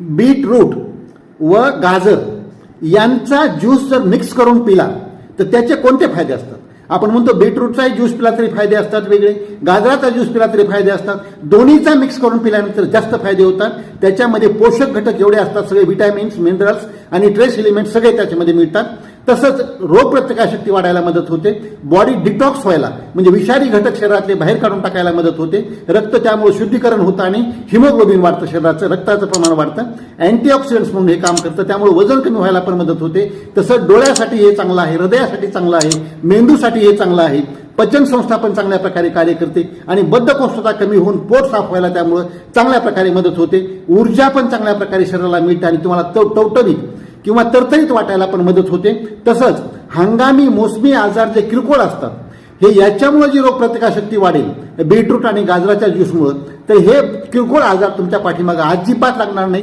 Beetroot व गाजर यांचा ज्यूस जर मिक्स करून पिला तर त्याचे कोणते फायदे असतात? आपण म्हणतो बीटरूटचाही ज्यूस पिला तरी फायदे असतात वेगळे गाजराचा ज्यूस पिला तरी फायदे असतात. दोन्हीचा मिक्स करून पिल्यानंतर जास्त फायदे होतात. त्याच्यामध्ये पोषक घटक एवढे असतात सगळे व्हिटॅमिन्स मिनरल्स आणि ट्रेस एलिमेंट्स सगळे त्याच्यामध्ये मिळतात. तसंच रोगप्रतिकारशक्ती वाढायला मदत होते. बॉडी डिटॉक्स व्हायला म्हणजे विषारी घटक शरीरातले बाहेर काढून टाकायला मदत होते. रक्त त्यामुळे शुद्धीकरण होतं आणि हिमोग्लोबिन वाढतं शरीराचं रक्ताचं प्रमाण वाढतं. अँटीऑक्सिडंट्स म्हणून हे काम करतं त्यामुळे वजन कमी व्हायला पण मदत होते. तसंच डोळ्यासाठी हे चांगलं आहे हृदयासाठी चांगलं आहे मेंदूसाठी हे चांगलं आहे. पचन संस्था पण चांगल्या प्रकारे कार्य करते आणि बद्धकोष्ठता कमी होऊन पोट साफ व्हायला त्यामुळं चांगल्या प्रकारे मदत होते. ऊर्जा पण चांगल्या प्रकारे शरीराला मिळते आणि तुम्हाला टव- टवटवीत किंवा तरतरीत वाटायला पण मदत होते. तसंच हंगामी मोसमी आजार जे किरकोळ असतात हे याच्यामुळे जी रोगप्रतिकारशक्ती वाढेल बीटरूट आणि गाजराच्या ज्यूसमुळं तर हे किरकोळ आजार तुमच्या पाठीमागं अजिबात लागणार नाही